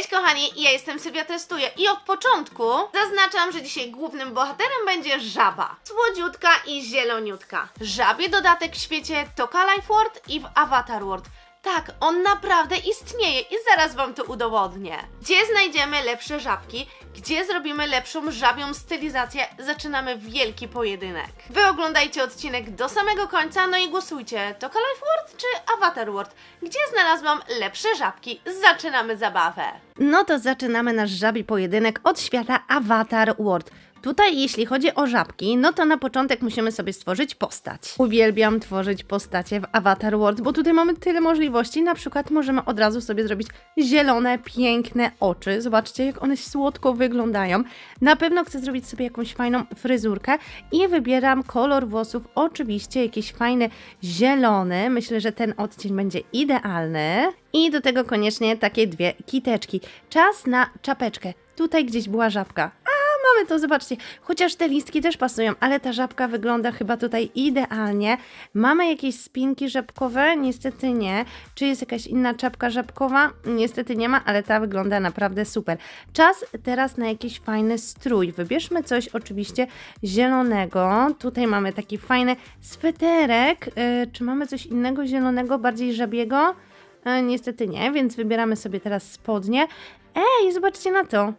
Cześć kochani, ja jestem Sylwia Testuję i od początku zaznaczam, że dzisiaj głównym bohaterem będzie żaba. Słodziutka i zieloniutka. Żabie dodatek w świecie Toka Life World i w Avatar World. Tak, on naprawdę istnieje i zaraz Wam to udowodnię. Gdzie znajdziemy lepsze żabki? Gdzie zrobimy lepszą żabią stylizację? Zaczynamy wielki pojedynek. Wy oglądajcie odcinek do samego końca, no i głosujcie. Toka Life World czy Avatar World? Gdzie znalazłam lepsze żabki? Zaczynamy zabawę. No to zaczynamy nasz żabi pojedynek od świata Avatar World. Tutaj, jeśli chodzi o żabki, no to na początek musimy sobie stworzyć postać. Uwielbiam tworzyć postacie w Avatar World, bo tutaj mamy tyle możliwości. Na przykład możemy od razu sobie zrobić zielone, piękne oczy. Zobaczcie, jak one słodko wyglądają. Na pewno chcę zrobić sobie jakąś fajną fryzurkę i wybieram kolor włosów, oczywiście jakiś fajny zielony. Myślę, że ten odcień będzie idealny. I do tego koniecznie takie dwie kiteczki. Czas na czapeczkę. Tutaj gdzieś była żabka mamy to, zobaczcie. Chociaż te listki też pasują, ale ta żabka wygląda chyba tutaj idealnie. Mamy jakieś spinki żabkowe? Niestety nie. Czy jest jakaś inna czapka żabkowa? Niestety nie ma, ale ta wygląda naprawdę super. Czas teraz na jakiś fajny strój. Wybierzmy coś oczywiście zielonego. Tutaj mamy taki fajny sweterek. Yy, czy mamy coś innego zielonego, bardziej żabiego? E, niestety nie, więc wybieramy sobie teraz spodnie. Ej, zobaczcie na to.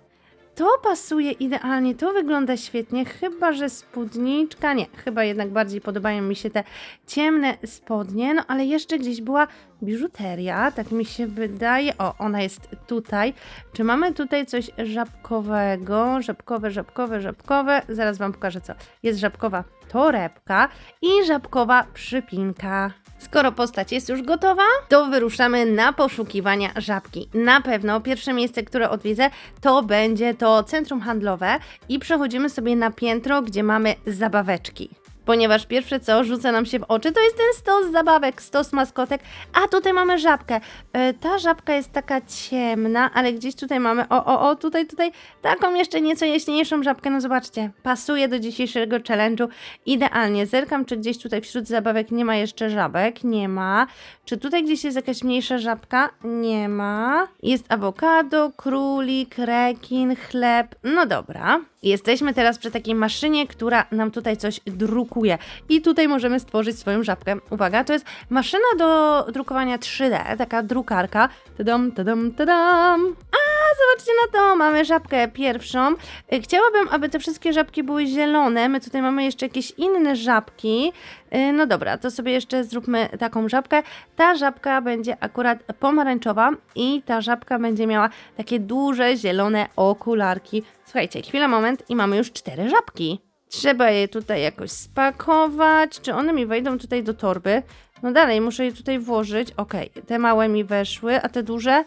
To pasuje idealnie, to wygląda świetnie, chyba że spódniczka, nie, chyba jednak bardziej podobają mi się te ciemne spodnie, no ale jeszcze gdzieś była biżuteria, tak mi się wydaje, o, ona jest tutaj. Czy mamy tutaj coś żabkowego, żabkowe, żabkowe, żabkowe, zaraz Wam pokażę co. Jest żabkowa torebka i żabkowa przypinka. Skoro postać jest już gotowa, to wyruszamy na poszukiwania żabki. Na pewno pierwsze miejsce, które odwiedzę, to będzie to centrum handlowe i przechodzimy sobie na piętro, gdzie mamy zabaweczki. Ponieważ pierwsze co rzuca nam się w oczy, to jest ten stos zabawek, stos maskotek, a tutaj mamy żabkę. E, ta żabka jest taka ciemna, ale gdzieś tutaj mamy, o, o, o, tutaj, tutaj, taką jeszcze nieco jaśniejszą żabkę, no zobaczcie, pasuje do dzisiejszego challenge'u idealnie. Zerkam, czy gdzieś tutaj wśród zabawek nie ma jeszcze żabek, nie ma. Czy tutaj gdzieś jest jakaś mniejsza żabka? Nie ma. Jest awokado, królik, rekin, chleb, no dobra. Jesteśmy teraz przy takiej maszynie, która nam tutaj coś drukuje. I tutaj możemy stworzyć swoją żabkę. Uwaga, to jest maszyna do drukowania 3D, taka drukarka. Tadam, tadam, tadam. A, zobaczcie na to, mamy żabkę pierwszą. Y, Chciałabym, aby te wszystkie żabki były zielone. My tutaj mamy jeszcze jakieś inne żabki. Y, No dobra, to sobie jeszcze zróbmy taką żabkę. Ta żabka będzie akurat pomarańczowa i ta żabka będzie miała takie duże, zielone okularki. Słuchajcie, chwila, moment i mamy już cztery żabki. Trzeba je tutaj jakoś spakować. Czy one mi wejdą tutaj do torby? No dalej, muszę je tutaj włożyć. Okej, te małe mi weszły, a te duże?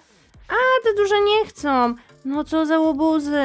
A, te duże nie chcą. No co za łobuzy.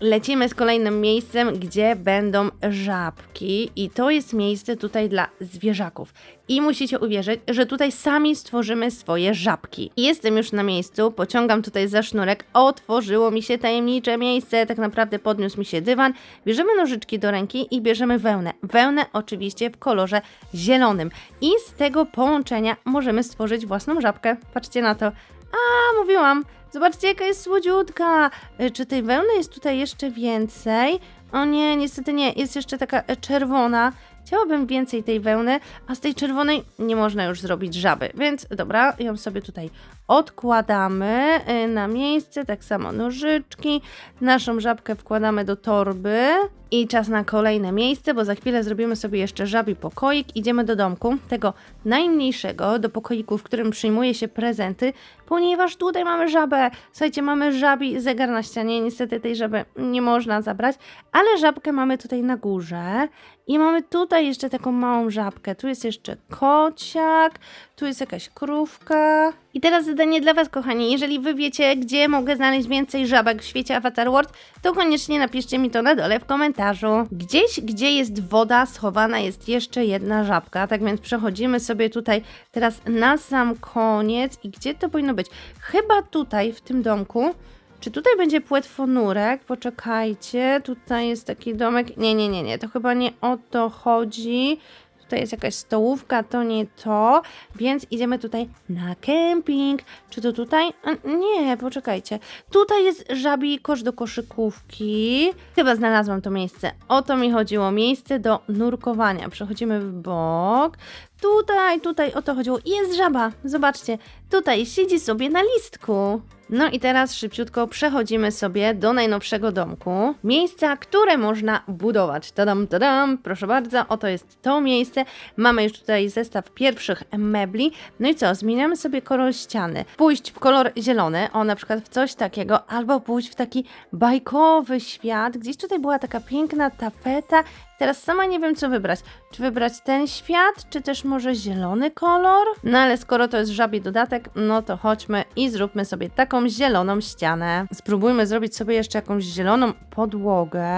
Lecimy z kolejnym miejscem, gdzie będą żabki i to jest miejsce tutaj dla zwierzaków. I musicie uwierzyć, że tutaj sami stworzymy swoje żabki. Jestem już na miejscu, pociągam tutaj za sznurek, otworzyło mi się tajemnicze miejsce, tak naprawdę podniósł mi się dywan. Bierzemy nożyczki do ręki i bierzemy wełnę. Wełnę oczywiście w kolorze zielonym. I z tego połączenia możemy stworzyć własną żabkę. Patrzcie na to. A, mówiłam. Zobaczcie, jaka jest słodziutka. Y, Czy tej wełny jest tutaj jeszcze więcej? O nie, niestety nie. Jest jeszcze taka e, czerwona. Chciałabym więcej tej wełny, a z tej czerwonej nie można już zrobić żaby. Więc dobra, ją sobie tutaj odkładamy y, na miejsce. Tak samo nożyczki. Naszą żabkę wkładamy do torby. I czas na kolejne miejsce, bo za chwilę zrobimy sobie jeszcze żabi pokoik. Idziemy do domku, tego najmniejszego, do pokoiku, w którym przyjmuje się prezenty, ponieważ tutaj mamy żabę. Słuchajcie, mamy żabi zegar na ścianie. Niestety tej żaby nie można zabrać, ale żabkę mamy tutaj na górze. I mamy tutaj jeszcze taką małą żabkę. Tu jest jeszcze kociak, tu jest jakaś krówka. I teraz zadanie dla Was, kochani. Jeżeli Wy wiecie, gdzie mogę znaleźć więcej żabek w świecie Avatar World, to koniecznie napiszcie mi to na dole w komentarzu. Gdzieś, gdzie jest woda, schowana jest jeszcze jedna żabka. Tak więc przechodzimy sobie tutaj teraz na sam koniec. I gdzie to powinno być? Chyba tutaj, w tym domku. Czy tutaj będzie płetwonurek? Poczekajcie, tutaj jest taki domek. Nie, nie, nie, nie, to chyba nie o to chodzi. tutaj jest jakaś stołówka, to nie to, więc idziemy tutaj na kemping. Czy to tutaj? Nie, poczekajcie. Tutaj jest żabi kosz do koszykówki. Chyba znalazłam to miejsce. O to mi chodziło. Miejsce do nurkowania. Przechodzimy w bok. Tutaj, tutaj o to chodziło. Jest żaba. Zobaczcie. Tutaj siedzi sobie na listku. No i teraz szybciutko przechodzimy sobie do najnowszego domku. Miejsca, które można budować. Tadam, tadam, proszę bardzo, oto jest to miejsce. Mamy już tutaj zestaw pierwszych mebli. No i co, zmieniamy sobie kolor ściany. Pójść w kolor zielony, o na przykład w coś takiego, albo pójść w taki bajkowy świat. Gdzieś tutaj była taka piękna tapeta. Teraz sama nie wiem, co wybrać. Czy wybrać ten świat, czy też może zielony kolor? No ale skoro to jest żabi dodatek, no to chodźmy i zróbmy sobie taką zieloną ścianę. Spróbujmy zrobić sobie jeszcze jakąś zieloną podłogę.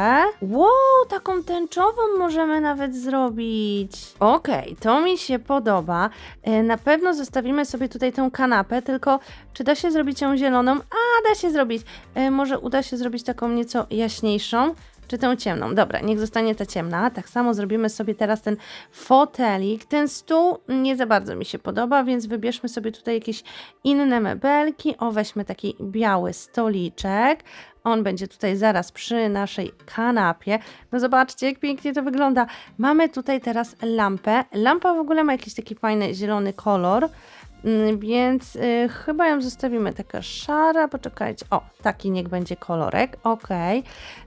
Wow, taką tęczową możemy nawet zrobić. Okej, to mi się podoba. E, Na pewno zostawimy sobie tutaj tą kanapę, tylko czy da się zrobić ją zieloną? A, da się zrobić. E, Może uda się zrobić taką nieco jaśniejszą czy tą ciemną. Dobra, niech zostanie ta ciemna. Tak samo zrobimy sobie teraz ten fotelik. Ten stół nie za bardzo mi się podoba, więc wybierzmy sobie tutaj jakieś inne mebelki. O, weźmy taki biały stoliczek. On będzie tutaj zaraz przy naszej kanapie. No zobaczcie, jak pięknie to wygląda. Mamy tutaj teraz lampę. Lampa w ogóle ma jakiś taki fajny zielony kolor. Mm, Więc y, chyba ją zostawimy taka szara. Poczekajcie. O, taki niech będzie kolorek. Ok.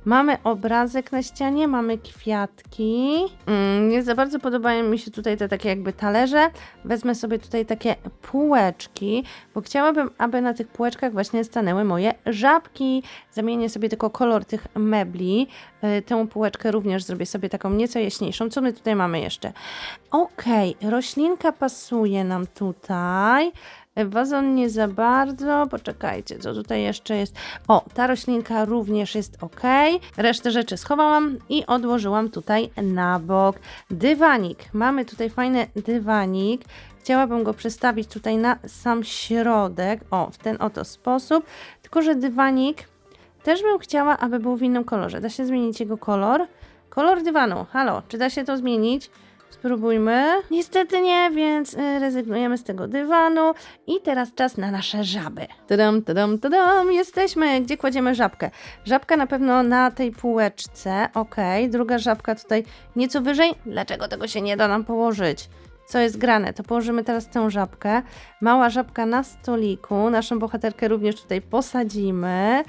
Mamy obrazek na ścianie, mamy kwiatki. Mm, nie za bardzo podobają mi się tutaj te takie jakby talerze. Wezmę sobie tutaj takie półeczki, bo chciałabym, aby na tych półeczkach właśnie stanęły moje żabki. Zamienię sobie tylko kolor tych mebli. Y, Tę półeczkę również zrobię sobie taką nieco jaśniejszą. Co my tutaj mamy jeszcze? Okej, roślinka pasuje nam tutaj. Wazon nie za bardzo. Poczekajcie, co tutaj jeszcze jest? O, ta roślinka również jest ok. Resztę rzeczy schowałam i odłożyłam tutaj na bok. Dywanik. Mamy tutaj fajny dywanik. Chciałabym go przestawić tutaj na sam środek. O, w ten oto sposób. Tylko, że dywanik też bym chciała, aby był w innym kolorze. Da się zmienić jego kolor? Kolor dywanu. Halo, czy da się to zmienić? Spróbujmy. Niestety nie, więc y, rezygnujemy z tego dywanu. I teraz czas na nasze żaby. Tadam, tadam, tadam, jesteśmy. Gdzie kładziemy żabkę? Żabka na pewno na tej półeczce. Ok, druga żabka tutaj nieco wyżej. Dlaczego tego się nie da nam położyć? Co jest grane? To położymy teraz tę żabkę. Mała żabka na stoliku. Naszą bohaterkę również tutaj posadzimy.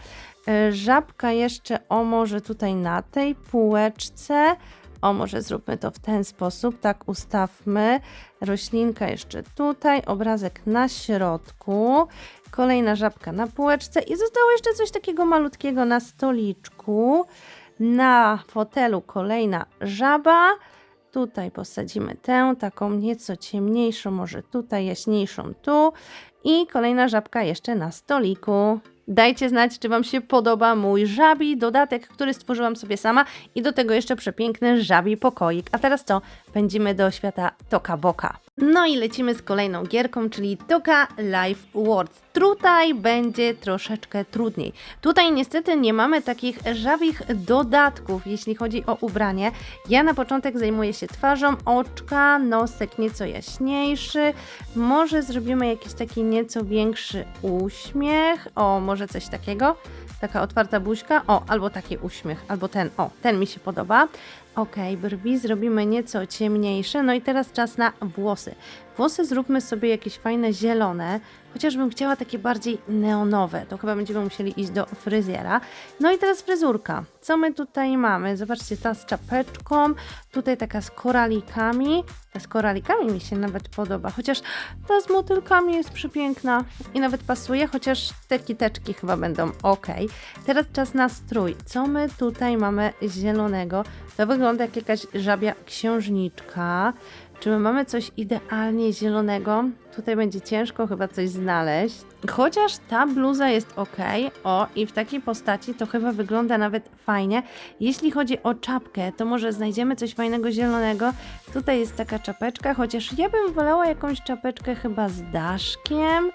Y, Żabka jeszcze, o może tutaj na tej półeczce. O, może zróbmy to w ten sposób, tak ustawmy. Roślinka jeszcze tutaj, obrazek na środku, kolejna żabka na półeczce i zostało jeszcze coś takiego malutkiego na stoliczku. Na fotelu kolejna żaba. Tutaj posadzimy tę, taką nieco ciemniejszą, może tutaj, jaśniejszą tu. I kolejna żabka jeszcze na stoliku. Dajcie znać, czy Wam się podoba mój żabi dodatek, który stworzyłam sobie sama i do tego jeszcze przepiękny żabi pokoik. A teraz co? Pędzimy do świata Toka Boka. No i lecimy z kolejną gierką, czyli Toka Life World. Tutaj będzie troszeczkę trudniej. Tutaj niestety nie mamy takich żabich dodatków, jeśli chodzi o ubranie. Ja na początek zajmuję się twarzą, oczka, nosek nieco jaśniejszy. Może zrobimy jakiś taki nieco większy uśmiech. O, może coś takiego. Taka otwarta buźka. O, albo taki uśmiech, albo ten. O, ten mi się podoba. Ok, brwi zrobimy nieco ciemniejsze. No i teraz czas na włosy. Włosy zróbmy sobie jakieś fajne zielone, chociażbym chciała takie bardziej neonowe. To chyba będziemy musieli iść do fryzjera. No i teraz fryzurka. Co my tutaj mamy? Zobaczcie, ta z czapeczką, tutaj taka z koralikami. Ta z koralikami mi się nawet podoba, chociaż ta z motylkami jest przepiękna i nawet pasuje, chociaż te kiteczki chyba będą ok. Teraz czas na strój. Co my tutaj mamy zielonego? To wygląda jak jakaś żabia księżniczka. Czy my mamy coś idealnie zielonego? Tutaj będzie ciężko chyba coś znaleźć. Chociaż ta bluza jest ok. O, i w takiej postaci to chyba wygląda nawet fajnie. Jeśli chodzi o czapkę, to może znajdziemy coś fajnego zielonego. Tutaj jest taka czapeczka, chociaż ja bym wolała jakąś czapeczkę chyba z daszkiem.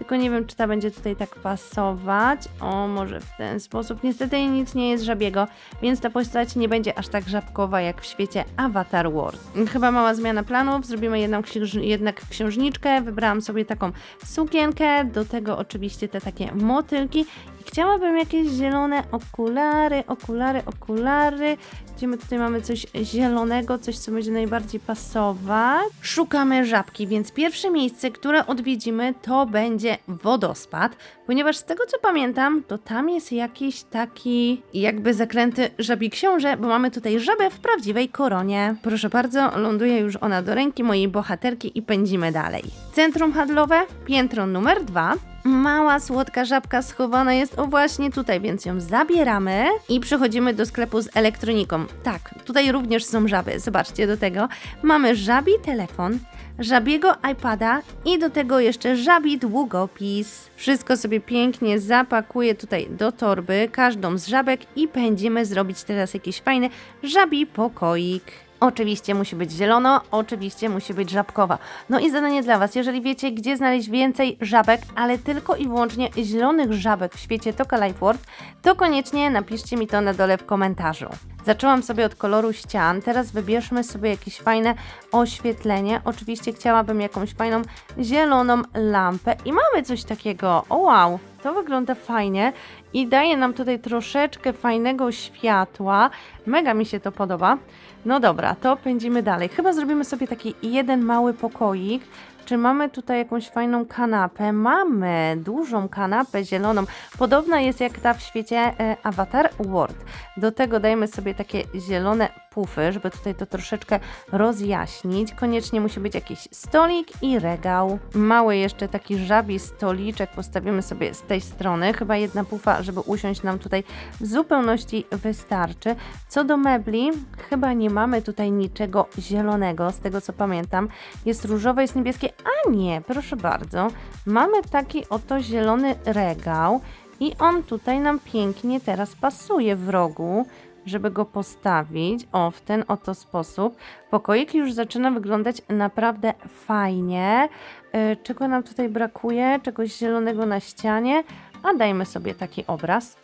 Tylko nie wiem, czy ta będzie tutaj tak pasować. O, może w ten sposób. Niestety nic nie jest żabiego, więc ta postać nie będzie aż tak żabkowa jak w świecie Avatar World. Chyba mała zmiana planów, zrobimy jedną księż jednak księżniczkę, wybrałam sobie taką sukienkę, do tego oczywiście te takie motylki chciałabym jakieś zielone okulary, okulary, okulary. Gdzie my tutaj mamy coś zielonego, coś co będzie najbardziej pasować. Szukamy żabki, więc pierwsze miejsce, które odwiedzimy to będzie wodospad, ponieważ z tego co pamiętam, to tam jest jakiś taki jakby zakręty żabi książę, bo mamy tutaj żabę w prawdziwej koronie. Proszę bardzo, ląduje już ona do ręki mojej bohaterki i pędzimy dalej. Centrum handlowe, piętro numer dwa. Mała słodka żabka schowana jest o właśnie tutaj, więc ją zabieramy i przechodzimy do sklepu z elektroniką. Tak, tutaj również są żaby. Zobaczcie do tego. Mamy żabi telefon, żabiego iPada i do tego jeszcze żabi długopis. Wszystko sobie pięknie zapakuję tutaj do torby, każdą z żabek i będziemy zrobić teraz jakiś fajny żabi pokoik. Oczywiście musi być zielono, oczywiście musi być żabkowa. No i zadanie dla Was, jeżeli wiecie, gdzie znaleźć więcej żabek, ale tylko i wyłącznie zielonych żabek w świecie Toka Life World, to koniecznie napiszcie mi to na dole w komentarzu. Zaczęłam sobie od koloru ścian, teraz wybierzmy sobie jakieś fajne oświetlenie. Oczywiście chciałabym jakąś fajną zieloną lampę i mamy coś takiego. O wow, to wygląda fajnie i daje nam tutaj troszeczkę fajnego światła. Mega mi się to podoba. No dobra, to pędzimy dalej. Chyba zrobimy sobie taki jeden mały pokoik. Czy mamy tutaj jakąś fajną kanapę? Mamy dużą kanapę zieloną. Podobna jest jak ta w świecie e, Avatar World. Do tego dajemy sobie takie zielone pufy, żeby tutaj to troszeczkę rozjaśnić. Koniecznie musi być jakiś stolik i regał. Mały jeszcze taki żabi stoliczek postawimy sobie z tej strony. Chyba jedna pufa, żeby usiąść nam tutaj w zupełności wystarczy. Co do mebli, chyba nie mamy tutaj niczego zielonego, z tego co pamiętam. Jest różowe, jest niebieskie, a nie, proszę bardzo. Mamy taki oto zielony regał i on tutaj nam pięknie teraz pasuje w rogu żeby go postawić. O, w ten oto sposób. Pokoik już zaczyna wyglądać naprawdę fajnie. Yy, czego nam tutaj brakuje? Czegoś zielonego na ścianie. A dajmy sobie taki obraz.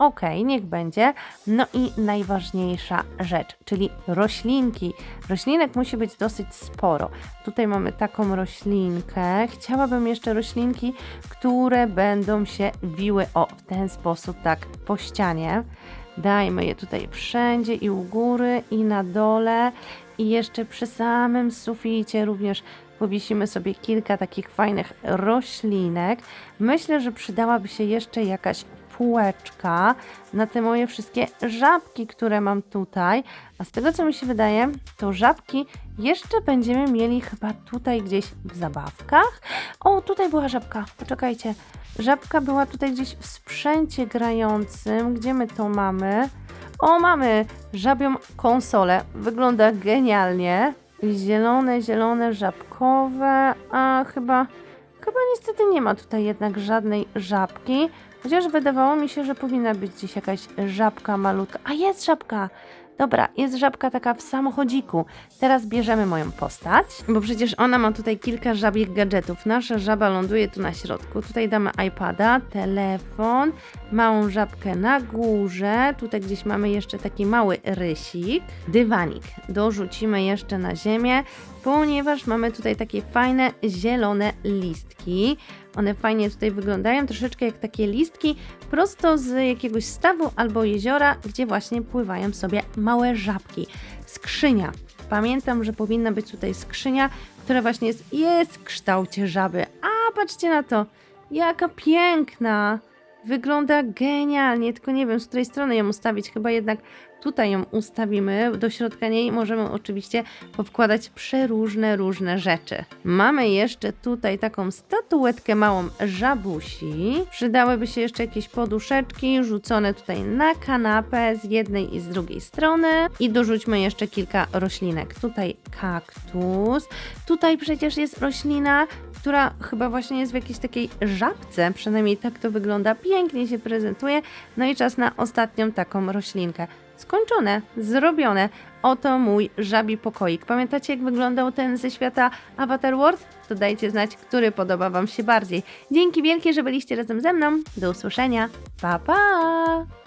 Ok, niech będzie. No i najważniejsza rzecz, czyli roślinki. Roślinek musi być dosyć sporo. Tutaj mamy taką roślinkę. Chciałabym jeszcze roślinki, które będą się wiły o w ten sposób, tak po ścianie. Dajmy je tutaj wszędzie i u góry, i na dole, i jeszcze przy samym suficie również powiesimy sobie kilka takich fajnych roślinek. Myślę, że przydałaby się jeszcze jakaś półeczka na te moje wszystkie żabki, które mam tutaj. A z tego co mi się wydaje, to żabki jeszcze będziemy mieli chyba tutaj gdzieś w zabawkach. O, tutaj była żabka, poczekajcie. Żabka była tutaj gdzieś w sprzęcie grającym. Gdzie my to mamy? O, mamy żabią konsolę. Wygląda genialnie. Zielone, zielone, żabkowe, a chyba, chyba niestety nie ma tutaj jednak żadnej żabki. Chociaż wydawało mi się, że powinna być gdzieś jakaś żabka malutka. A jest żabka! Dobra, jest żabka taka w samochodziku. Teraz bierzemy moją postać, bo przecież ona ma tutaj kilka żabich gadżetów. Nasza żaba ląduje tu na środku. Tutaj damy iPada, telefon, małą żabkę na górze. Tutaj gdzieś mamy jeszcze taki mały rysik, dywanik. Dorzucimy jeszcze na ziemię, ponieważ mamy tutaj takie fajne zielone listki. One fajnie tutaj wyglądają, troszeczkę jak takie listki prosto z jakiegoś stawu albo jeziora, gdzie właśnie pływają sobie małe żabki. Skrzynia. Pamiętam, że powinna być tutaj skrzynia, która właśnie jest, jest w kształcie żaby. A, patrzcie na to, jaka piękna! Wygląda genialnie, tylko nie wiem, z której strony ją ustawić. Chyba jednak tutaj ją ustawimy. Do środka niej możemy oczywiście powkładać przeróżne, różne rzeczy. Mamy jeszcze tutaj taką statuetkę małą żabusi. Przydałyby się jeszcze jakieś poduszeczki rzucone tutaj na kanapę z jednej i z drugiej strony. I dorzućmy jeszcze kilka roślinek. Tutaj kaktus. Tutaj przecież jest roślina, która chyba właśnie jest w jakiejś takiej żabce, przynajmniej tak to wygląda, pięknie się prezentuje. No i czas na ostatnią taką roślinkę. Skończone, zrobione. oto mój żabi pokoik. Pamiętacie jak wyglądał ten ze świata Avatar World? To dajcie znać, który podoba Wam się bardziej. Dzięki wielkie, że byliście razem ze mną. Do usłyszenia. Pa, pa!